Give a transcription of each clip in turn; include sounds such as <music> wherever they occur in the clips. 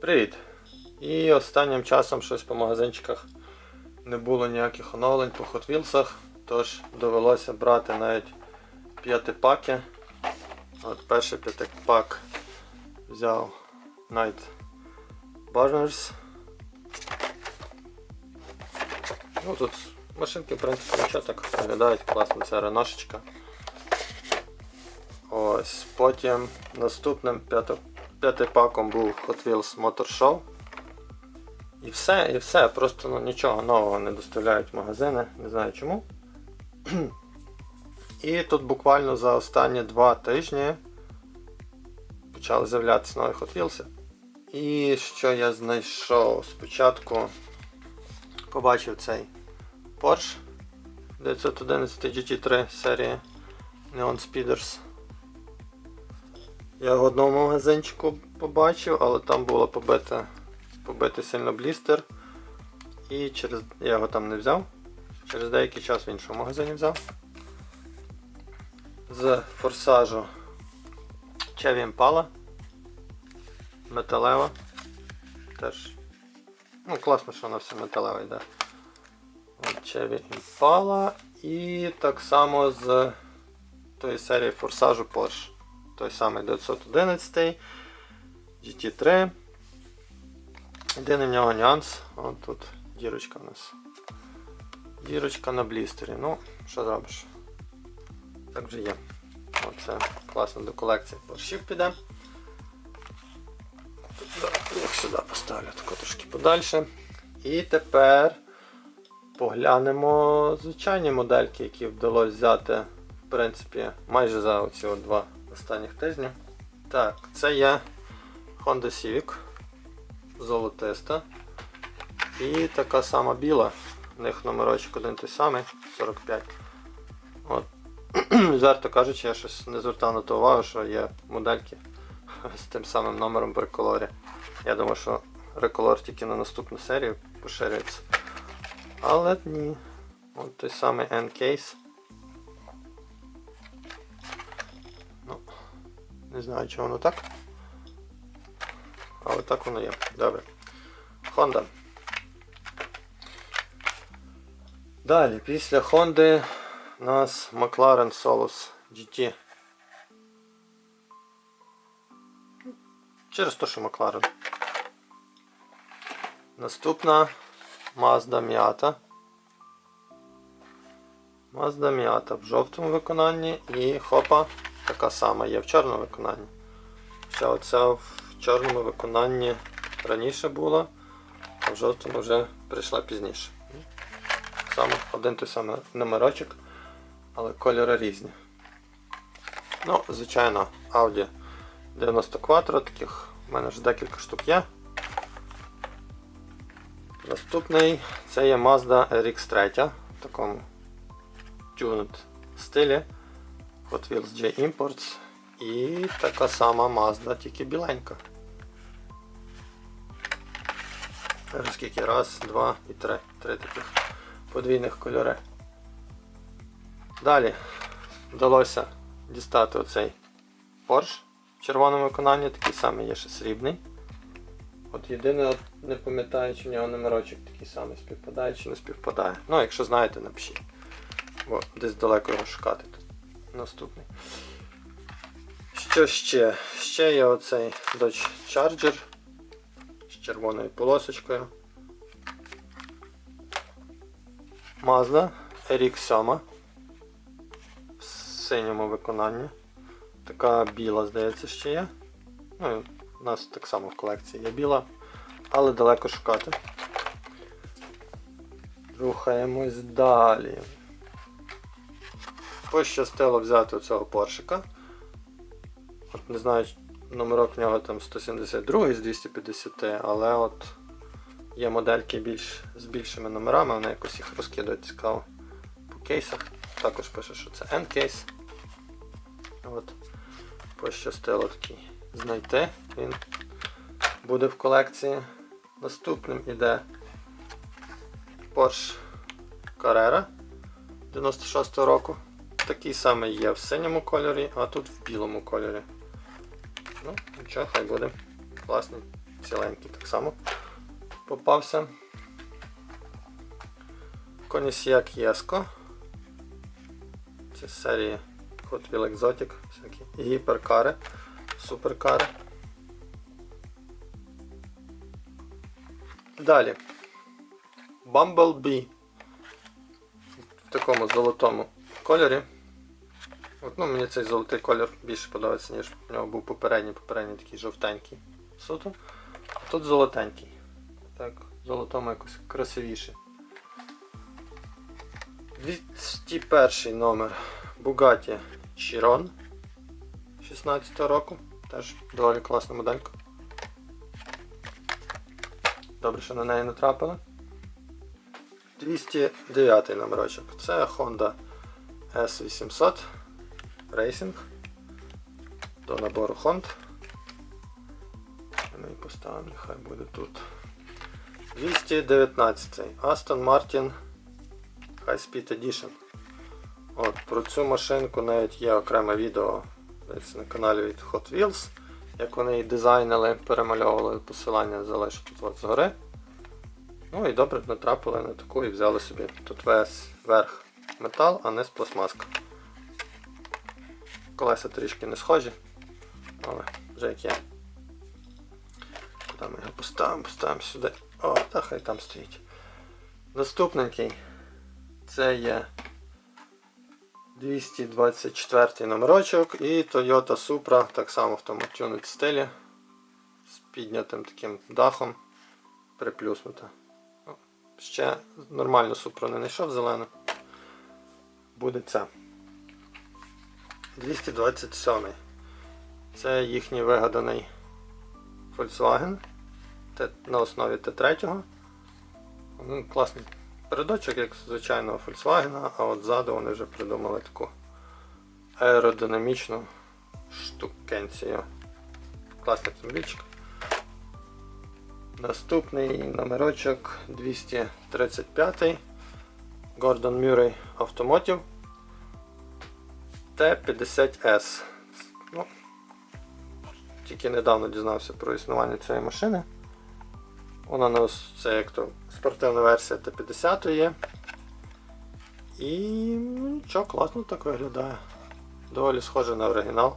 Привіт! І останнім часом щось по магазинчиках не було ніяких оновлень по Hot Wheels, тож довелося брати навіть п'ятипаки. От перший п'ятипак взяв Night Burners. Ну тут машинки в принципі нічого так виглядають, класно, це реношечка. Ось, потім наступним п'ято- п'ятипаком був Hot Wheels Motor Show. І все, і все. Просто ну, нічого нового не доставляють в магазини, не знаю чому. І тут буквально за останні два тижні почали з'являтися нові Hot Wheels. І що я знайшов? Спочатку побачив цей Porsche 911 GT3 серії Neon Speeders. Я в одному магазинчику побачив, але там було побите, побитий сильно блістер. І через я його там не взяв. Через деякий час в іншому магазині взяв. З форсажу Chevy Impala. Металева. Теж. Ну, класно, що вона все металева йде. Chevy Impala. І так само з тої серії форсажу Porsche той самий 911 GT3. Єдиний в нього нюанс, от тут дірочка у нас. Дірочка на блістері. Ну, що зробиш? Так вже є. Оце класно до колекції борщів піде. Як сюди поставлю, тако трошки подальше. І тепер поглянемо звичайні модельки, які вдалося взяти, в принципі, майже за оці от два останніх тижнів. Так, це є Honda Civic золотиста. І така сама біла. У них номерочок один той самий, 45. От. <clears throat> Жарто кажучи, я щось не звертав на то увагу, що є модельки з тим самим номером в реколорі. Я думаю, що реколор тільки на наступну серію поширюється. Але ні. От той самий N-Case. Не знаю, чи воно так. Але так воно є. Добре. Honda. Далі, після Honda у нас McLaren Solus GT. Через те, що McLaren. Наступна Mazda Miata. Mazda Miata в жовтому виконанні і хопа така сама є в чорному виконанні. Ще оця в чорному виконанні раніше була, а в жовтому вже прийшла пізніше. Саме один той самий номерочок, але кольори різні. Ну, звичайно, Audi 90 Quattro, таких в мене вже декілька штук є. Наступний це є Mazda RX3 в такому tuned стилі. Hot Wheels J Imports і така сама Mazda, тільки біленька. Скільки? Раз, два і три. Три таких подвійних кольори. Далі вдалося дістати оцей Porsche в червоному виконанні, такий самий є ще срібний. От єдине, от не пам'ятаю, чи в нього номерочок такий самий співпадає чи не співпадає. Ну, якщо знаєте, напишіть. Бо десь далеко його шукати тут. Наступний. Що ще? Ще є оцей Dodge Charger з червоною полосочкою. Mazda RX-7 в синьому виконанні. Така біла, здається, ще є. Ну, у нас так само в колекції є біла, але далеко шукати. Рухаємось далі. Пощастило взяти цього поршика. От не знаю, номерок в нього там 172 з 250, але от є модельки більш, з більшими номерами, вони якось їх розкидають цікаво по кейсах. Також пише, що це N-кейс. От. Пощастило такий знайти. Він буде в колекції. Наступним іде Porsche Carrera 96 року. Такий самий є в синьому кольорі, а тут в білому кольорі. Ну, нічого, хай буде. Класний ціленький так само попався. Конісіак Єско. Це серії Hot Wheel Exotic, всякі гіперкари, суперкари. Далі. Bumblebee. В такому золотому кольорі. От, ну, мені цей золотий колір більше подобається, ніж в нього був попередній, попередній такий жовтенький суто. А тут золотенький. Так, золотому якось красивіше. 201 номер Bugatti Chiron 16 року. Теж доволі класна моделька. Добре, що на неї натрапили. 209 номерочок. Це Honda S800 Racing. До набору Hond. Ми поставимо, нехай буде тут. 219 Aston Martin High Speed Edition. От, Про цю машинку навіть є окреме відео на каналі від Hot Wheels. Як вони її дизайнили, перемальовували посилання залишу тут от згори. Ну і добре натрапили на таку і взяли собі. Тут весь верх метал, а низ пластмаска. Колеса трішки не схожі, але вже як є. Куди ми його поставимо? Поставимо сюди. О, та хай там стоїть. Наступненький. Це є 224 номерочок і Toyota Supra, так само в тому тюнет стилі. З піднятим таким дахом. Приплюснута. Ще нормально Supra не знайшов зелену. Буде це. 227. Це їхній вигаданий Volkswagen на основі Т3. Ну, класний передочок, як звичайного Volkswagen, а от ззаду вони вже придумали таку аеродинамічну штукенцію. Класний автомобільчик. Наступний номерочок 235 Gordon Murray Automotive Т50С. Ну, тільки недавно дізнався про існування цієї машини. Вона на це як то спортивна версія Т50 є. І ну, нічого, класно так виглядає. Доволі схоже на оригінал.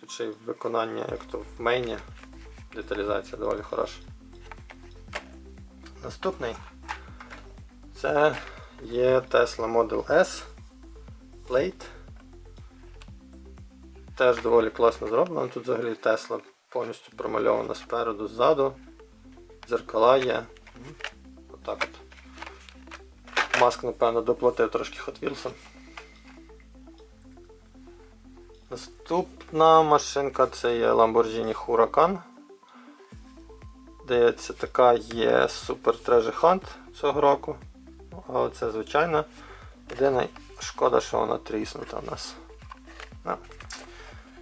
Тут ще й виконання, як то в мейні. Деталізація доволі хороша. Наступний це є Tesla Model S Plate. Теж доволі класно зроблено. Тут взагалі Tesla повністю промальована спереду, ззаду. Дзеркала є. Отак от. Маск, напевно, доплатив трошки Hot Wheels. Наступна машинка це є Lamborghini Huracan. Здається, така є Super Treasure Hunt цього року. Ну, А оце звичайна. Єдина шкода, що вона тріснута у нас.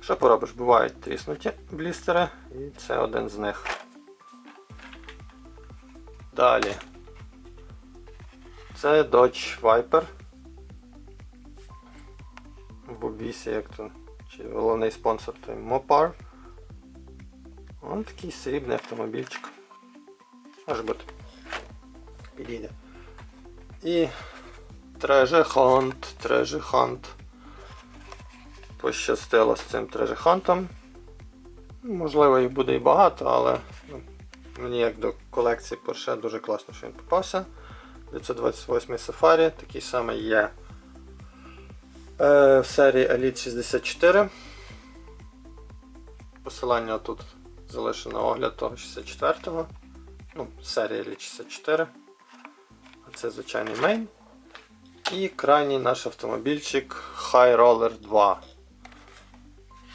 Що поробиш? Бувають тріснуті блістери, і це один з них. Далі. Це Dodge Viper. В обвісі, як то, чи головний спонсор той Mopar. Ось такий срібний автомобільчик. Може бути. Підійде. І Treasure Hunt, Treasure Hunt. Пощастило з цим Hunt. Можливо, їх буде і багато, але ну, мені як до колекції Porsche дуже класно, що він попався. 928 Safari, такий самий є е, в серії Elite 64. Посилання тут залишено огляд того 64-го. Ну, серія Elite 64. А це звичайний мейн. І крайній наш автомобільчик High Roller 2.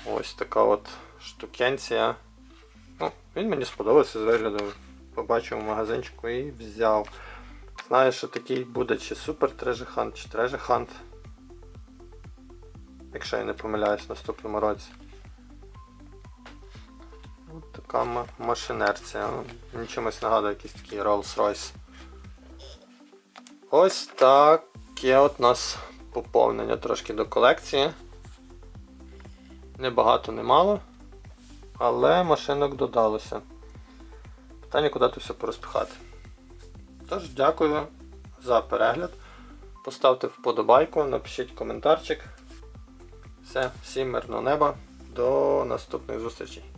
Ось така от штукенція. Ну, він мені сподобався з вигляду. Побачив в магазинчику і взяв. Знаю, що такий буде чи Treasure Hunt, чи Hunt. Якщо я не помиляюсь в наступному році. Ось така ма- машинерція. Мені чимось нагадує якийсь такий Rolls-Royce. Ось таке от у нас поповнення трошки до колекції. Не багато, не мало. Але машинок додалося. Питання, куди то все порозпихати. Тож, дякую за перегляд. Поставте вподобайку, напишіть коментарчик. Все, всім мирного неба. До наступних зустрічей.